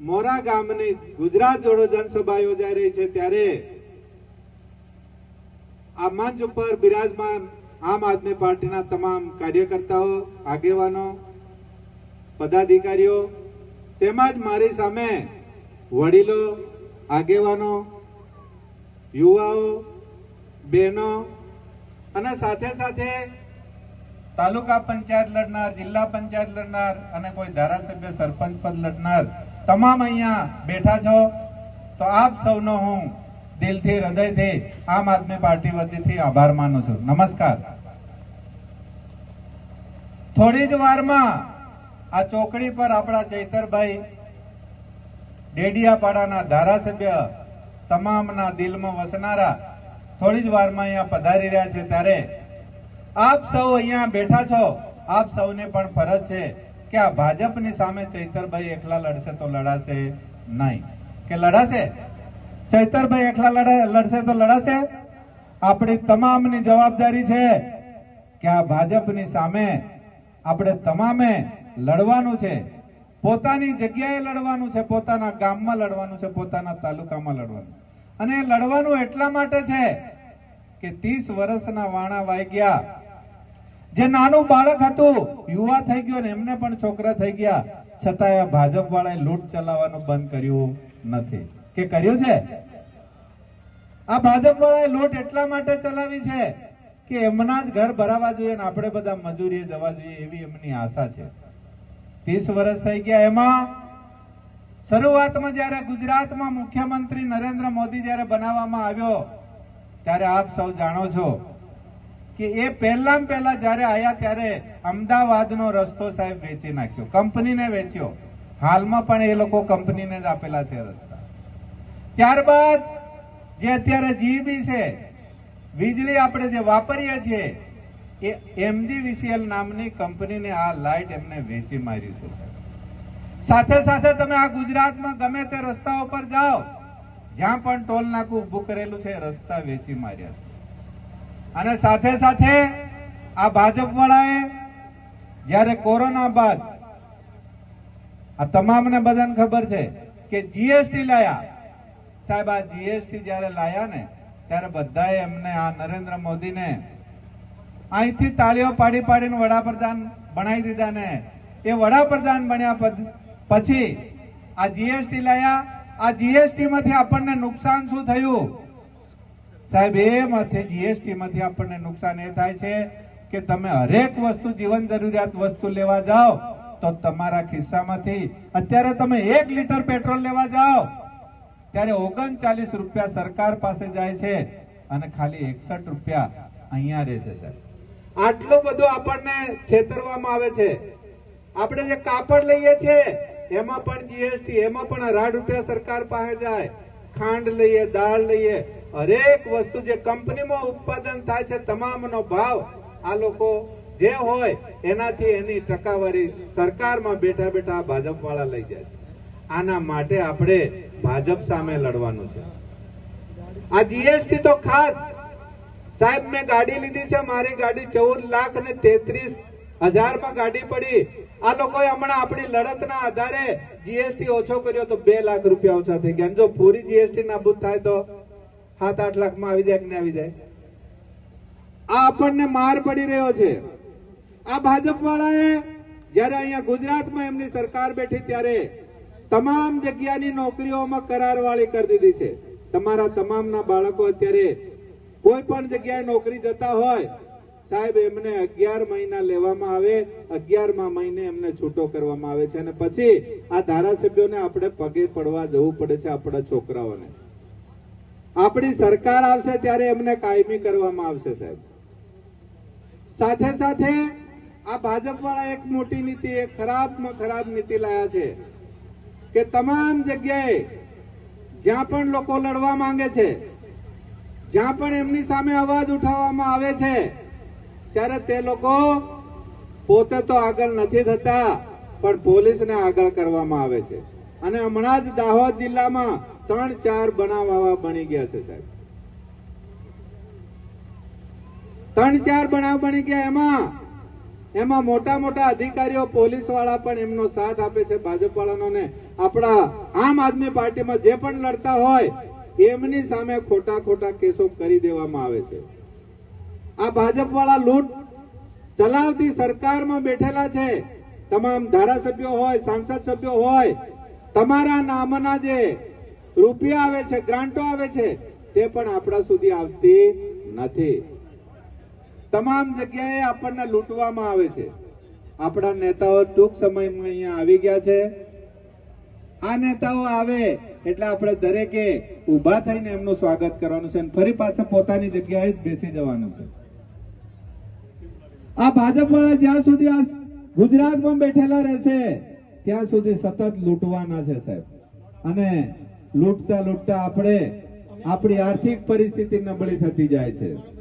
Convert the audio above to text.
મોરા ગામની ગુજરાત જોડો જનસભા યોજાઈ રહી છે ત્યારે આ મંચ ઉપર બિરાજમાન આમ આદમી પાર્ટીના તમામ કાર્યકર્તાઓ, આગેવાનો, પદાધિકારીઓ, તેમજ મારી સામે વડીલો, આગેવાનો, યુવાઓ, બહેનો અને સાથે સાથે તાલુકા પંચાયત લડનાર, જિલ્લા પંચાયત લડનાર અને કોઈ ધારાસભ્ય, સરપંચ પદ લડનાર તમામ અહીંયા બેઠા છો, તો આપ સૌનો હું દિલથી, હૃદયથી આમ આદમી પાર્ટી વતીથી આભાર માનું છું. નમસ્કાર. થોડી જ વારમાં આ ચોકડી પર આપણા ચૈતરભાઈ ડેડિયાપાડાના ધારાસભ્ય તમામના દિલમાં વસનારા થોડી જ વારમાં અહીંયા પધારી રહ્યા છે. ત્યારે આપ સૌ અહીંયા બેઠા છો. આપ સૌને પણ ફરજ છે કે આ ભાજપની સામે ચૈતરભાઈ એકલા લડશે તો લડાશે નહીં. કે લડાશે? ચૈતરભાઈ એકલા લડા- લડશે તો લડાશે? આપણી તમામની જવાબદારી છે કે આ ભાજપની સામે આપણે તમામે લડવાનું છે. પોતાની જગ્યાએ લડવાનું છે, પોતાના ગામમાં લડવાનું છે, પોતાના તાલુકામાં લડવાનું. અને લડવાનું એટલા માટે છે કે ત્રીસ વર્ષના વાણા વાગ્યા જે નાનું બાળક હતું, યુવા થઈ ગયો એમને પણ છોકરા થઈ ગયા. છતાંય ભાજપ વાળાએ લૂંટ ચલાવવાનું બંધ કર્યું નથી. કે કર્યું છે? આ ભાજપ વાળાએ લૂંટ એટલા માટે ચલાવી છે કે એમના જ ઘર ભરાવા જોઈએ ને આપણે બધા મજૂરીએ જવા જોઈએ એવી એમની આશા છે. ત્રીસ વર્ષ થઈ ગયા એમાં. શરૂઆતમાં જ્યારે ગુજરાતમાં મુખ્યમંત્રી નરેન્દ્ર મોદી જ્યારે બનાવવામાં આવ્યો, ત્યારે આપ સૌ જાણો છો કે એ પહેલામાં પહેલા જ્યારે આવ્યા ત્યારે અમદાવાદનો રસ્તો સાહેબ વેચી નાખ્યો. કંપનીને વેચ્યો. હાલમાં પણ એ લોકો કંપનીને જ આપેલા છે રસ્તા. ત્યારબાદ જે અત્યારે જીબી છે, વીજળી આપણે જે વાપરીએ છીએ, એ એમજીવીસીએલ નામની કંપનીને આ લાઇટ એમને વેચી માર્યું છે સાહેબ. સાથે સાથે તમે આ ગુજરાતમાં ગમે તે રસ્તાઓ પર જાઓ, જ્યાં પણ ટોલ નાકું ઊભું કરેલું છે, રસ્તા વેચી માર્યા છે. અને સાથે સાથે આ ભાજપ વાળાએ જ્યારે કોરોના બાદ આ તમામને બધાને ખબર છે કે જીએસટી લાયા. સાહેબ, આ જીએસટી જ્યારે લાયા ને, ત્યારે બધાએ એમને આ નરેન્દ્ર મોદીને અહીંથી તાળીઓ પાડી પાડીને વડાપ્રધાન બનાવી દીધા ને. એ વડાપ્રધાન બન્યા પછી આ જીએસટી લાયા. આ જીએસટી માંથી આપણને નુકસાન શું થયું? સાહેબ એમાંથી જીએસટી માંથી આપણને નુકસાન એ થાય છે કે તમે હરેક વસ્તુ જીવન જરૂરિયાત વસ્તુ લેવા જાઓ તો તમારા ખિસ્સામાંથી અત્યારે તમે એક લીટર પેટ્રોલ લેવા જાઓ. ત્યારે ઓગણચાલીસ રૂપિયા સરકાર પાસે જાય છે અને ખાલી એકસઠ રૂપિયા અહીંયા રહે છે, સાહેબ. આટલું બધું આપણને છેતરવામાં આવે છે. આપણે જે કાપડ લઈએ છીએ, એમાં પણ જીએસટી એમાં પણ અઢાર રૂપિયા સરકાર પાસે જાય. ખાંડ લઈએ, દાળ લઈએ હરેક વસ્તુ જે કંપનીમાં ઉત્પાદન થાય છે, તમામનો ભાવ આ લોકો જે હોય એનાથી એની ટકાવારી સરકારમાં બેઠા બેઠા ભાજપ વાળા લઈ જાય છે. આના માટે આપણે ભાજપ સામે લડવાનું છે. આ જીએસટી તો ખાસ. સાહેબ, મેં ગાડી લીધી છે, મારી ગાડી ચૌદ લાખ ને તેત્રીસ હજારમાં ગાડી પડી. આ લોકોએ હમણાં આપણી લડતના આધારે જીએસટી ઓછો કર્યો તો બે લાખ રૂપિયા ઓછા થઈ ગયા. જો પૂરી જીએસટી નાબૂદ થાય તો સાત આઠ લાખમાં આવી જાય કે આવી જાય? આ આપણને માર પડી રહ્યો છે. આ ભાજપ વાળાએ જ્યારે અહીંયા ગુજરાતમાં એમની સરકાર બેઠી ત્યારે તમામ જગ્યાની નોકરીઓમાં કરારવાળી કરી દીધી છે. તમારા તમામના બાળકો અત્યારે કોઈ પણ જગ્યાએ નોકરી જતા હોય, સાહેબ, એમને અગિયાર મહિના લેવામાં આવે, અગિયારમા મહિને એમને છૂટો કરવામાં આવે છે. અને પછી આ ધારાસભ્યોને આપણે પગે પડવા જવું પડે છે આપણા છોકરાઓને. આપણી સરકાર આવશે ત્યારે એમને કાયમી કરવામાં આવશે સાહેબ. સાથે સાથે આ ભાજપવાળા એક મોટી નીતિ, એક ખરાબમાં ખરાબ નીતિ લાયા છે કે તમામ જગ્યાએ જ્યાં પણ લોકો લડવા માંગે છે, જ્યાં પણ એમની સામે અવાજ ઉઠાવવામાં આવે છે, ત્યારે તે લોકો પોતે તો આગળ નથી થતા, પણ પોલીસને આગળ કરવામાં આવે છે. અને હમણાં જ દાહોદ જિલ્લામાં ત્રણ ચાર બનાવ આવા બની ગયા છે સાહેબ. ત્રણ ચાર બનાવ બની ગયા એમાં. એમાં મોટા મોટા અધિકારીઓ પોલીસવાળા પણ એમનો સાથ આપે છે ભાજપ વાળાનો આપણા આમ આદમી પાર્ટીમાં જે પણ લડતા હોય, એમની સામે ખોટા ખોટા કેસો કરી દેવામાં આવે છે. આ ભાજપ વાળા લૂંટ ચલાવતી સરકારમાં બેઠેલા છે. તમામ ધારાસભ્યો હોય, સાંસદ સભ્યો હોય, તમારા નામના જે રૂપિયા આવે છે, ગ્રાન્ટો આવે છે, તે પણ આપણા સુધી આવતી નથી. તમામ જગ્યાએ આપણને લૂંટવામાં આવે છે. આપણા નેતાઓ ટૂંક સમયમાં અહીંયા આવી ગયા છે. આ નેતાઓ આવે એટલે આપણે દરેકે ઊભા થઈને એમનું સ્વાગત કરવાનું છે અને ફરી પાછા પોતાની જગ્યાએ જ બેસી જવાનું છે. આ ભાજપ વાળા જ્યાં સુધી આ ગુજરાતમાં બેઠેલા રહેશે, ત્યાં સુધી સતત લૂંટવાના છે સાહેબ. અને લૂંટતા લૂંટતા આપણે આપણી આર્થિક પરિસ્થિતિ નબળી થતી જાય છે.